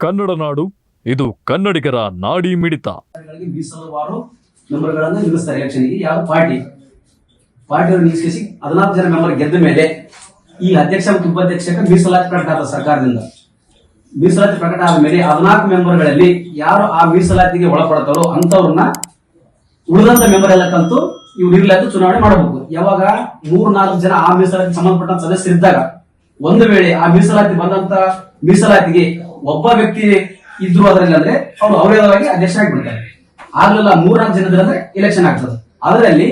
ಕನ್ನಡ ನಾಡು, ಇದು ಕನ್ನಡಿಗರ ನಾಡಿ ಮಿಡಿತ. ಮೀಸಲುವಾರು ಯಾವ ಪಾರ್ಟಿ ಹದಿನಾಲ್ಕು ಜನ ಮೆಂಬರ್ ಗೆದ್ದ ಮೇಲೆ ಈ ಅಧ್ಯಕ್ಷ ಮತ್ತು ಉಪಾಧ್ಯಕ್ಷಕ್ಕೆ ಮೀಸಲಾತಿ ಪ್ರಕಟ ಆದ ಸರ್ಕಾರದಿಂದ. ಮೀಸಲಾತಿ ಪ್ರಕಟ ಆದ ಮೇಲೆ ಹದಿನಾಲ್ಕು ಮೆಂಬರ್ಗಳಲ್ಲಿ ಯಾರು ಆ ಮೀಸಲಾತಿಗೆ ಒಳಪಡ್ತಾರೋ ಅಂತವ್ರನ್ನ ಉಳಿದಂತ ಮೆಂಬರ್ ಎಲ್ಲ ಕಲ್ತು ಇವ್ರು ಇರ್ಲಾರ್ದು ಚುನಾವಣೆ ಮಾಡಬಹುದು ಯಾವಾಗ ಮೂರ್ ನಾಲ್ಕು ಜನ ಆ ಮೀಸಲಾತಿ ಸಂಬಂಧಪಟ್ಟ ಸದಸ್ಯರಿದ್ದಾಗ ಒಂದು ವೇಳೆ ಆ ಮೀಸಲಾತಿ ಬಂದಂತ ಮೀಸಲಾತಿಗೆ ಒಬ್ಬ ವ್ಯಕ್ತಿ ಇದ್ರು ಅದರಲ್ಲಿ ಅಂದ್ರೆ ಅವರು ಅವರೇದವಾಗಿ ಅಧ್ಯಕ್ಷ ಆಗಿಬಿಡ್ತಾರೆ. ಆಗ್ಲಿಲ್ಲ ಮೂರ್ನಾಲ್ಕು ಜನದ್ರೆ ಅಂದ್ರೆ ಎಲೆಕ್ಷನ್ ಆಗ್ತದೆ. ಅದರಲ್ಲಿ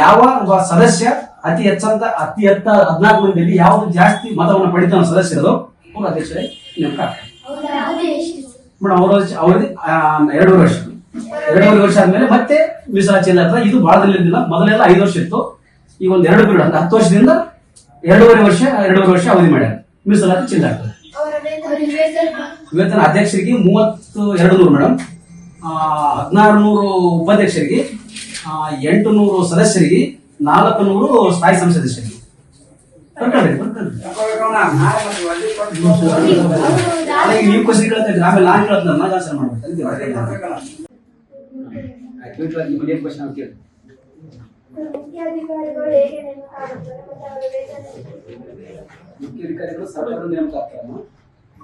ಯಾವ ಒಬ್ಬ ಸದಸ್ಯ ಅತಿ ಹೆಚ್ಚಂತ ಅತಿ ಎತ್ತ ಹದಿನಾಲ್ಕು ಮಂದಿಯಲ್ಲಿ ಯಾವ್ದು ಜಾಸ್ತಿ ಮತವನ್ನು ಪಡಿತಾನ ಸದಸ್ಯರದು ಅವರು ಅಧ್ಯಕ್ಷರೇ ನೇಮಕ ಆಗ್ತಾರೆ. ಮೇಡಮ್ ಅವ್ರ ಅವ್ರದ್ದು ಎರಡೂವರೆ ವರ್ಷ. ಎರಡೂವರೆ ವರ್ಷ ಆದ್ಮೇಲೆ ಮತ್ತೆ ಮೀಸಲಾತಿ ಇದು ಬಹಳ ದಿನದಿಂದ ಮೊದಲೆಲ್ಲ ಐದು ವರ್ಷ ಇತ್ತು. ಈಗ ಒಂದ್ ಎರಡು ಪೀರಿಯಡ್ ಅಂದ್ರೆ ಹತ್ತು ವರ್ಷದಿಂದ ಎರಡೂವರೆ ವರ್ಷ ಎರಡೂವರೆ ವರ್ಷ ಅವಧಿ ಮಾಡ್ಯಾರ. ಮೀಸಲಾತಿ ಚಿಲ್ಲ ಆಗ್ತದೆ. ವೇತನ ಅಧ್ಯಕ್ಷರಿಗೆ ಮೂವತ್ತು ಎರಡು ನೂರು ಮೇಡಮ್ ಹದಿನಾರು ನೂರು ಉಪಾಧ್ಯಕ್ಷರಿಗೆ ಎಂಟು ನೂರು ಸದಸ್ಯರಿಗೆ ನಾಲ್ಕು ನೂರು ಸ್ಥಾಯಿ ಸಂಸದಸ್ಯರಿಗೆ ನೀವು ಕ್ವಶನ್ ಕೇಳ್ತಾ ಆಮೇಲೆ ನಾನು ಕೇಳ್ತೀನಿ ನಾನು ಆನ್ಸರ್ ಮಾಡ್ಬೇಕು. ಹೇಗೆ ನೇಮಕ ಮುಖ್ಯಾಧಿಕಾರಿಗಳು ಸರ್ಕಾರದ ನೇಮಕ ಆಗ್ತಾರಮ್ಮ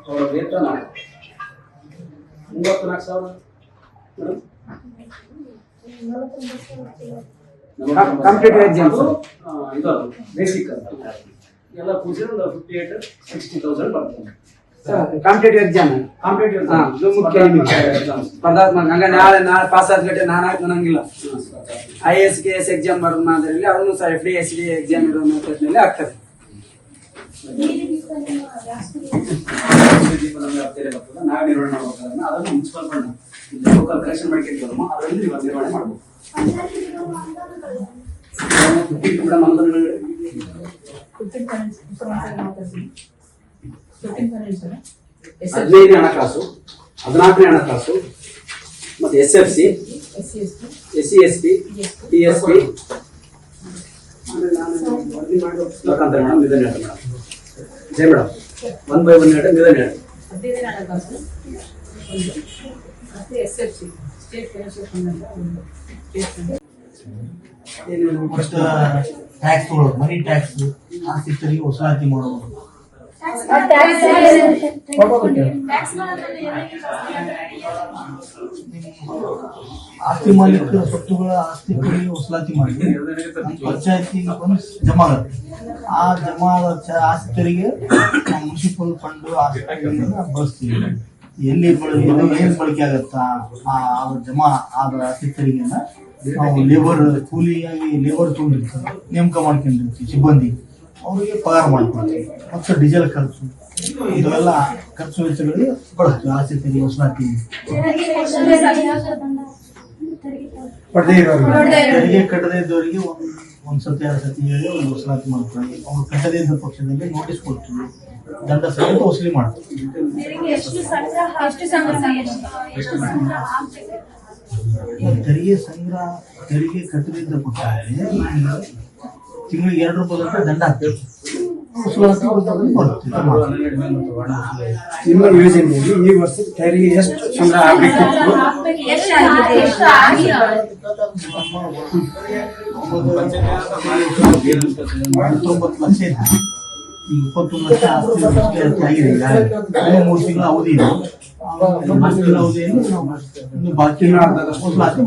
ಅವರ ವೇತನ ಮೂವತ್ತು ನಾಲ್ಕು ಸಾವಿರ exams. ಇದು ಬೇಸಿಕ್ ಎಲ್ಲ ಕೂಸಿದ್ರೆ ಒಂದು ಫಿಫ್ಟಿ ಏಟ್ ಸಿಕ್ಸ್ಟಿ ತೌಸಂಡ್ ಬರ್ತದೆ ಕಾಂಪಿಟೇಟಿವ್ ಎಕ್ಸಾಮ್ ಕಾಂಪಿಟೇಟಿವ್ ಹಾ, ಇದು ಮುಖ್ಯ ನಿಮಗೆ. ಸ್ಪರ್ಧಾತ್ಮಕ ಹಂಗ ನಾಳೆ ನಾಳೆ ಪಾಸ್ ಆದ ಗಂಟೆ ನಾನು ಹಾಕಿ ಅನ್ನಂಗಿಲ್ಲ. I S K S exam ಮಾಡೋದು ಮಾದರಿಯಲ್ಲಿ ಅವನು ಸಹ F D S D exam ಇರೋ ಮೆಥಡ್ನಲ್ಲಿ ಆಗ್ತದೆ ನಾವೇ ನಿರ್ವಹಣೆ ಮಾಡ್ಬೇಕಾದ್ರೆ ಅದನ್ನು ಮುನ್ಸಿಪಲ್ ಫಂಡ್ ಲೋಕಲ್ ಕಲೆಕ್ಷನ್ ಮಾಡ್ಕೊಂಡಿದ್ದೀವಮ್ಮ ಅದರಲ್ಲಿ ನೀವು ನಿರ್ವಹಣೆ ಮಾಡ್ಬೋದು ಕೂಡ ಮಂತ್ರಿಗಳು ಹದಿನೈದನೇ ಹಣಕಾಸು. ಹದಿನಾಲ್ಕನೇ ಹಣಕಾಸು ಮತ್ತೆ S F C S C S P T S P ಬೇಕಂತ ಮೇಡಮ್ ಇದನ್ನ ಮೇಡಮ್ ಜೈ ಮೇಡಮ್. ಒನ್ ಬೈ ಒನ್ ಹೇಳಿ. ನೀವೇನು ಹೇಳಿ ಟ್ಯಾಕ್ಸ್ ತಗೊಳ್ಳೋದು ಮನಿ ಟ್ಯಾಕ್ಸ್ ಆಸ್ತಿ ತೆರಿಗೆ ವಸೂಲಾತಿ ಮಾಡೋದು. ಆಸ್ತಿ ಮಾಲೀಕರ ಸ್ವತ್ತುಗಳ ಆಸ್ತಿ ತೆರಿಗೆ ವಸೂಲಾತಿ ಮಾಡಿ ಪಂಚಾಯತಿಗೆ ಬಂದು ಜಮಾ ಆಗುತ್ತೆ ಆ ಜಮಾ ಆಸ್ತಿ ತೆರಿಗೆ ಮುನ್ಸಿಪಲ್ ಫಂಡ್ ಆಸ್ತಿ ಬಳಸ್ತೀವಿ ಎಲ್ಲಿ ಇದು ಏನ್ ಬಳಕೆ ಆಗತ್ತಾ ಆ ಜಮಾ ಆದ ಆಸ್ತಿ ತೆರಿಗೆನ ನಾವು ಲೇಬರ್ ಕೂಲಿಯಾಗಿ ಲೇಬರ್ ತಗೊಂಡಿರ್ತಾರೆ ನೇಮಕ ಮಾಡ್ಕೊಂಡಿರ್ತೀವಿ ಸಿಬ್ಬಂದಿ ಅವರಿಗೆ ಪಗಾರ ಮಾಡ್ಕೊಳ್ತೀವಿ ಮತ್ತು ಡೀಸೆಲ್ ಖರ್ಚು. ಇದೆಲ್ಲ ಖರ್ಚು ವೆಚ್ಚಗಳಿಗೆ ಬಳಸ್ತೀವಿ ಆಸ್ತಿ ತೆರಿಗೆ ವಸೂಲಾತಿ ತೆರಿಗೆ ಕಟ್ಟದೇ ಇದ್ದವರಿಗೆ ಒಂದು ಒಂದು ಸತಿ ಎರಡು ಸತಿ ಹೇಳಿ ಒಂದು ವಸೂಲಾತಿ ಮಾಡ್ಕೊಳ್ಳಿ. ಅವ್ರು ಕಟ್ಟದೇ ಇದ್ದ ಪಕ್ಷದಲ್ಲಿ ನೋಟಿಸ್ ಕೊಡ್ತೀವಿ ದಂಡ ಸಹಿತ ವಸೂಲಿ ಮಾಡ್ತೀವಿ ತೆರಿಗೆ ಸಂಗ್ರಹ ತೆರಿಗೆ ಕಟ್ಟದಿದ್ದ ಪಕ್ಷದಲ್ಲಿ ತಿಂಗಳಿಗೆ ಎರಡು ರೂಪಾಯಿ ದಂಡ ಹಾಕ್ತೇವೆ. ನಿಮ್ಮ ಯೋಜನೆಯಲ್ಲಿ ಈ ವರ್ಷ ತೆರಿಗೆ ಎಷ್ಟು ಸಂಗ್ರಹ ಆಗಬೇಕಿತ್ತು ಹತ್ತೊಂಬತ್ತು ಲಕ್ಷ ಇದೆ. ಈಗ ಇಪ್ಪತ್ತೊಂದು ಲಕ್ಷ ಆಸ್ತಿ ಆಗಿದೆ. ಈಗ ಮೂರು ತಿಂಗಳ ಅವಧಿ ಇದೆ. ಆ ಮೂರು ತಿಂಗಳ ಅವಧಿಯಲ್ಲಿ ಬಾಕಿ ಮಾಡ್ತೀವಿ